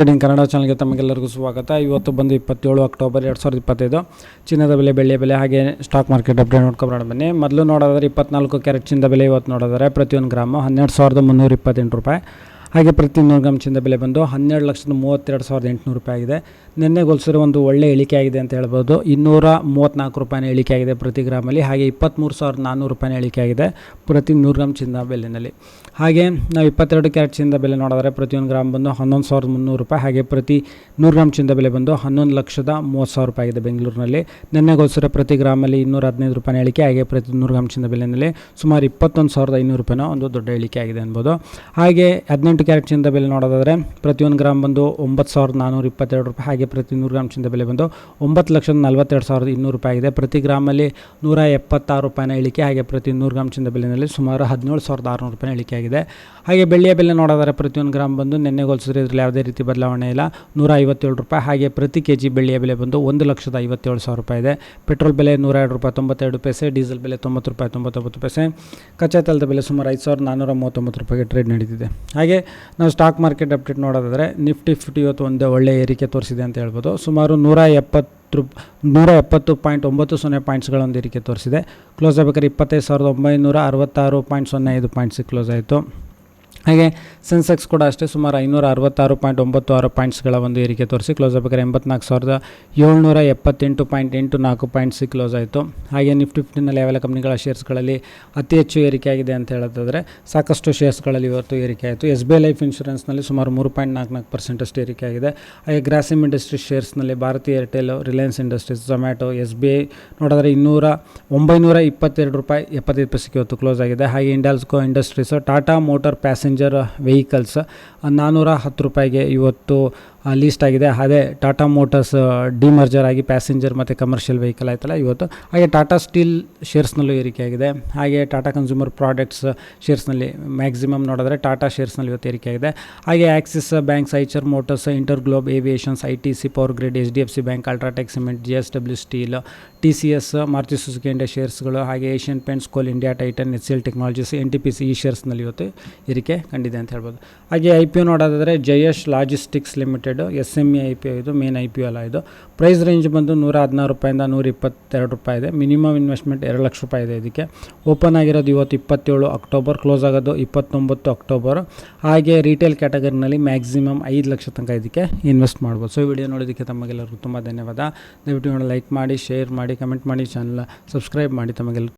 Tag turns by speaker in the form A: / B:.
A: ಕನ್ನಡ ಚಾನಲ್ಗೆ ತಮಗೆಲ್ಲರಿಗೂ ಸ್ವಾಗತ. ಇವತ್ತು ಬಂದು ಇಪ್ಪತ್ತೇಳು ಅಕ್ಟೋಬರ್ ಎರಡು ಸಾವಿರದ ಇಪ್ಪತ್ತೈದು. ಚಿನ್ನದ ಬೆಲೆ, ಬೆಳ್ಳಿಯ ಬೆಲೆ ಹಾಗೆ ಸ್ಟಾಕ್ ಮಾರ್ಕೆಟ್ ಅಪ್ಡೇಟ್ ನೋಡ್ಕೊಂಡು ಬನ್ನಿ. ಮೊದಲು ನೋಡೋದಾದ್ರೆ ಇಪ್ಪತ್ನಾಲ್ಕು ಕ್ಯಾರೆಟ್ ಚಿನ್ನದ ಬೆಲೆ, ಇವತ್ತು ನೋಡೋದಾದ್ರೆ ಪ್ರತಿಯೊಂದು ಗ್ರಾಮು ಹನ್ನೆರಡು ಸಾವಿರದ ಮುನ್ನೂರ ಇಪ್ಪತ್ತೆಂಟು ರೂಪಾಯಿ. ಹಾಗೆ ಪ್ರತಿ ನೂರು ಗ್ರಾಮ್ ಚಿನ್ನದ ಬೆಲೆ ಬಂದು ಹನ್ನೆರಡು ಲಕ್ಷದ ಮೂವತ್ತೆರಡು ಸಾವಿರದ ಎಂಟುನೂರು ರೂಪಾಯಿ ಆಗಿದೆ. ನಿನ್ನೆ ಹೋಲಿಸಿದ್ರೆ ಒಂದು ಒಳ್ಳೆ ಇಳಿಕೆ ಆಗಿದೆ ಅಂತ ಹೇಳ್ಬೋದು. ಇನ್ನೂರ ಮೂವತ್ತ್ನಾಲ್ಕು ರೂಪಾಯಿನ ಇಳಿಕೆ ಆಗಿದೆ ಪ್ರತಿ ಗ್ರಾಮಲ್ಲಿ. ಹಾಗೆ ಇಪ್ಪತ್ತ್ಮೂರು ಸಾವಿರದ ನಾನ್ನೂರು ರೂಪಾಯಿನ ಇಳಿಕೆ ಆಗಿದೆ ಪ್ರತಿ ನೂರು ಗ್ರಾಮ್ ಚಿನ್ನ ಬೆಲೆಯಲ್ಲಿ. ಹಾಗೆ ನಾವು ಇಪ್ಪತ್ತೆರಡು ಕ್ಯಾರೆಟ್ ಚಿನ್ನದ ಬೆಲೆ ನೋಡಿದ್ರೆ ಪ್ರತಿಯೊಂದು ಗ್ರಾಮ್ ಬಂದು ಹನ್ನೊಂದು ಸಾವಿರದ ಮುನ್ನೂರು ರೂಪಾಯಿ. ಹಾಗೆ ಪ್ರತಿ ನೂರು ಗ್ರಾಮ್ ಚಿನ್ನದ ಬೆಲೆ ಬಂದು ಹನ್ನೊಂದು ಲಕ್ಷದ ಮೂವತ್ತು ಸಾವಿರ ರೂಪಾಯಿ ಆಗಿದೆ ಬೆಂಗಳೂರಿನಲ್ಲಿ. ನಿನ್ನೆ ಹೋಲಿಸಿದ್ರೆ ಪ್ರತಿ ಗ್ರಾಮಲ್ಲಿ ಇನ್ನೂರ ಹದಿನೈದು ರೂಪಾಯಿನ ಇಳಿಕೆ ಹಾಗೆ ಪ್ರತಿ ನೂರು ಗ್ರಾಮ್ ಚಿನ್ನದ ಬೆಲೆಯಲ್ಲಿ ಸುಮಾರು ಇಪ್ಪತ್ತೊಂದು ಸಾವಿರದ ಐನೂರು ರೂಪಾಯಿನ ಒಂದು ದೊಡ್ಡ ಇಳಿಕೆ ಆಗಿದೆ ಅನ್ಬೋದು ಹಾಗೆ ಹದಿನೆಂಟು ಕ್ಯಾರೆಟ್ ಚಿನ್ನದ ಬೆಲೆ ನೋಡೋದಾದರೆ ಪ್ರತಿಯೊಂದು ಗ್ರಾಮ್ ಬಂದು ಒಂಬತ್ತು ಸಾವಿರದ ನಾನ್ನೂರ ಇಪ್ಪತ್ತೆರಡು ರೂಪಾಯಿ, ಹಾಗೆ ಪ್ರತಿ ನೂರು ಗ್ರಾಮ್ ಚಿನ್ನದ ಬೆಲೆ ಬಂದು ಒಂಬತ್ತು ಲಕ್ಷದ ನಲವತ್ತೆರಡು ಸಾವಿರದ ಇನ್ನೂರು ರೂಪಾಯಿ ಆಗಿದೆ. ಪ್ರತಿ ಗ್ರಾಮಲ್ಲಿ ನೂರ ಎಪ್ಪತ್ತಾರು ರೂಪಾಯಿನ ಇಳಿಕೆ, ಹಾಗೆ ಪ್ರತಿ ನೂರು ಗ್ರಾಮ್ ಚಿನ್ನದ ಬೆಲೆಯಲ್ಲಿ ಸುಮಾರು ಹದಿನೇಳು ಸಾವಿರದ ಆರುನೂರು ರೂಪಾಯಿ ಇಳಿಕೆ ಆಗಿದೆ. ಹಾಗೆ ಬೆಳ್ಳಿಯ ಬೆಲೆ ನೋಡೋದಾದರೆ ಪ್ರತಿಯೊಂದು ಗ್ರಾಮ್ ಬಂದು ನಿನ್ನೆ ಹೋಲಿಸಿದ್ರೆ ಇದರಲ್ಲಿ ಯಾವುದೇ ರೀತಿ ಬದಲಾವಣೆ ಇಲ್ಲ. ನೂರ ಐವತ್ತೇಳು ರೂಪಾಯಿ, ಹಾಗೆ ಪ್ರತಿ ಕೆ ಜಿ ಬೆಳ್ಳಿಯ ಬೆಲೆ ಬಂದು ಒಂದು ಲಕ್ಷದ ಐವತ್ತೇಳು ಸಾವಿರ ರೂಪಾಯಿ ಇದೆ. ಪೆಟ್ರೋಲ್ ಬೆಲೆ ನೂರ ಎರಡು ರೂಪಾಯಿ ತೊಂಬತ್ತೆರಡು ಪೈಸೆ, ಡೀಸೆಲ್ ಬೆಲೆ ತೊಂಬತ್ತು ರೂಪಾಯಿ ತೊಂಬತ್ತೊಂಬತ್ತು ಪೈಸೆ ಕಚ್ಚಾ ತೈಲದ ಬೆಲೆ ಸುಮಾರು ಐದು ಸಾವಿರದ ನಾನ್ನೂರ ಮೂವತ್ತೊಂಬತ್ತು ರೂಪಾಯಿಗೆ ಟ್ರೇಡ್ ನಡೀತಿದೆ. ಹಾಗೆ ನಾವು ಸ್ಟಾಕ್ ಮಾರ್ಕೆಟ್ ಅಪ್ಡೇಟ್ ನೋಡೋದಾದರೆ ನಿಫ್ಟಿ ಫಿಫ್ಟಿ ಇವತ್ತು ಒಂದೇ ಒಳ್ಳೆಯ ಏರಿಕೆ ತೋರಿಸಿದೆ ಅಂತ ಹೇಳ್ಬೋದು. ಸುಮಾರು ನೂರ ಎಪ್ಪತ್ತು ನೂರ ಎಪ್ಪತ್ತು ಪಾಯಿಂಟ್ ಒಂಬತ್ತು ಸೊನ್ನೆ ಪಾಯಿಂಟ್ಸ್ಗಳೊಂದು ಏರಿಕೆ ತೋರಿಸಿದೆ. ಕ್ಲೋಸ್ ಆಗಬೇಕಾದ್ರೆ ಇಪ್ಪತ್ತೈದು ಸಾವಿರದ ಒಂಬೈನೂರ ಅರವತ್ತಾರು ಪಾಯಿಂಟ್ ಸೊನ್ನೆ ಐದು ಪಾಯಿಂಟ್ಸಿಗೆ ಕ್ಲೋಸ್ ಆಯಿತು. ಹಾಗೆ ಸೆನ್ಸೆಕ್ಸ್ ಕೂಡ ಅಷ್ಟೇ ಸುಮಾರು ಐನೂರ ಅರವತ್ತಾರು ಪಾಯಿಂಟ್ ಒಂಬತ್ತು ಆರು ಪಾಯಿಂಟ್ಸ್ಗಳ ಒಂದು ಏರಿಕೆ ತೋರಿಸಿ ಕ್ಲೋಸ್ ಆಗಬೇಕಾದ್ರೆ ಎಂಬತ್ನಾಲ್ಕು ಸಾವಿರದ ಏಳ್ನೂರ ಎಪ್ಪತ್ತೆಂಟು ಪಾಯಿಂಟ್ ಎಂಟು ನಾಲ್ಕು ಪಾಯಿಂಟ್ಸ್ ಕ್ಲೋಸ್ ಆಯಿತು. ಹಾಗೆ ನಿಫ್ಟಿ ಫಿಫ್ಟಿನಲ್ಲಿ ಯಾವೆಲ್ಲ ಕಂಪ್ನಿಗಳ ಶೇರ್ಸ್ಗಳಲ್ಲಿ ಅತಿ ಹೆಚ್ಚು ಏರಿಕೆ ಆಗಿದೆ ಅಂತ ಹೇಳೋದಾದರೆ ಸಾಕಷ್ಟು ಶೇರ್ಸ್ಗಳಲ್ಲಿ ಇವತ್ತು ಏರಿಕೆ ಆಯಿತು. ಎಸ್ ಬಿ ಐ ಲೈಫ್ ಇನ್ಶೂರೆನ್ಸ್ನಲ್ಲಿ ಸುಮಾರು ಮೂರು ಪಾಯಿಂಟ್ ನಾಲ್ಕು ನಾಲ್ಕು ಪರ್ಸೆಂಟಷ್ಟು ಏರಿಕೆ ಆಗಿದೆ. ಹಾಗೆ Grasim industries ಶೇರ್ಸ್ನಲ್ಲಿ Bharti Airtel Reliance Industries Zomato S B I ನೋಡಿದ್ರೆ ಇನ್ನೂರ ಒಂಬೈನೂರ ಇಪ್ಪತ್ತೆರಡು ರೂಪಾಯಿ ಎಪ್ಪತ್ತೈದು ಪೈಸೆಗೆ ಇವತ್ತು ಕ್ಲೋಸ್ ಆಗಿದೆ. ಹಾಗೆ ಇಂಡಾಲ್ಸ್ಕೋ industries Tata motor passenger vehicles ನಾನ್ನೂರ ಹತ್ತು ರೂಪಾಯಿಗೆ ಇವತ್ತು ಲೀಸ್ಟ್ ಆಗಿದೆ. ಅದೇ ಟಾಟಾ ಮೋಟರ್ಸ್ ಡಿಮರ್ಜರ್ ಆಗಿ ಪ್ಯಾಸೆಂಜರ್ ಮತ್ತು ಕಮರ್ಷಿಯಲ್ ವೆಹಿಕಲ್ ಆಯ್ತಲ್ಲ ಇವತ್ತು. ಹಾಗೆ ಟಾಟಾ ಸ್ಟೀಲ್ ಶೇರ್ಸ್ನಲ್ಲೂ ಏರಿಕೆ ಆಗಿದೆ. ಹಾಗೆ ಟಾಟಾ ಕನ್ಸ್ಯೂಮರ್ ಪ್ರಾಡಕ್ಟ್ಸ್ ಶೇರ್ಸ್ನಲ್ಲಿ ಮ್ಯಾಕ್ಸಿಮಮ್ ನೋಡಿದ್ರೆ ಟಾಟಾ ಶೇರ್ಸ್ನಲ್ಲಿ ಇವತ್ತು ಏರಿಕೆ ಆಗಿದೆ. ಹಾಗೆ Axis banks Eicher Motors Inter Globe aviations I T C power grid H D F C bank UltraTech cement J S W steel T C S Maruti Suzuki India ಶೇರ್ಸ್ಗಳು ಹಾಗೆ Asian paints coal India Titan H L technologies N T P C ಈ ಶೇರ್ಸ್ನಲ್ಲಿ ಇವತ್ತು ಏರಿಕೆ ಕಂಡಿದೆ ಅಂತ ಹೇಳ್ಬೋದು. ಹಾಗೆ I P O ನೋಡೋದಾದರೆ Jayesh Logistics Limited S M E I P O main I P O ಇದು. ಪ್ರೈಸ್ ರೇಂಜ್ ಬಂದು ನೂರ ಹದಿನಾರು ರೂಪಾಯಿಂದ ನೂರ ಇಪ್ಪತ್ತೆರಡು ರೂಪಾಯಿ ಇದೆ. ಮಿನಿಮಮ್ ಇನ್ವೆಸ್ಟ್ಮೆಂಟ್ ಎರಡು ಲಕ್ಷ ರೂಪಾಯಿ ಇದೆ ಇದಕ್ಕೆ. ಓಪನ್ ಆಗಿರೋದು ಇವತ್ತು ಇಪ್ಪತ್ತೇಳು ಅಕ್ಟೋಬರ್ ಕ್ಲೋಸ್ ಆಗೋದು ಇಪ್ಪತ್ತೊಂಬತ್ತು ಅಕ್ಟೋಬರ್ ಹಾಗೆ ರಿಟೇಲ್ ಕ್ಯಾಟಗರಿನಲ್ಲಿ ಮ್ಯಾಕ್ಸಿಮಮ್ ಐದು ಲಕ್ಷ ತನಕ ಇದಕ್ಕೆ ಇನ್ವೆಸ್ಟ್ ಮಾಡ್ಬೋದು. ಸೊ ಈ ವಿಡಿಯೋ ನೋಡೋದಕ್ಕೆ ತಮಗೆಲ್ಲರಿಗೂ ತುಂಬ ಧನ್ಯವಾದ. ದಯವಿಟ್ಟು ನೋಡಿ ಲೈಕ್ ಮಾಡಿ ಶೇರ್ ಮಾಡಿ ಕಮೆಂಟ್ ಮಾಡಿ ಚಾನಲ್ ಸಬ್ಸ್ಕ್ರೈಬ್ ಮಾಡಿ ತಮಗೆಲ್ಲ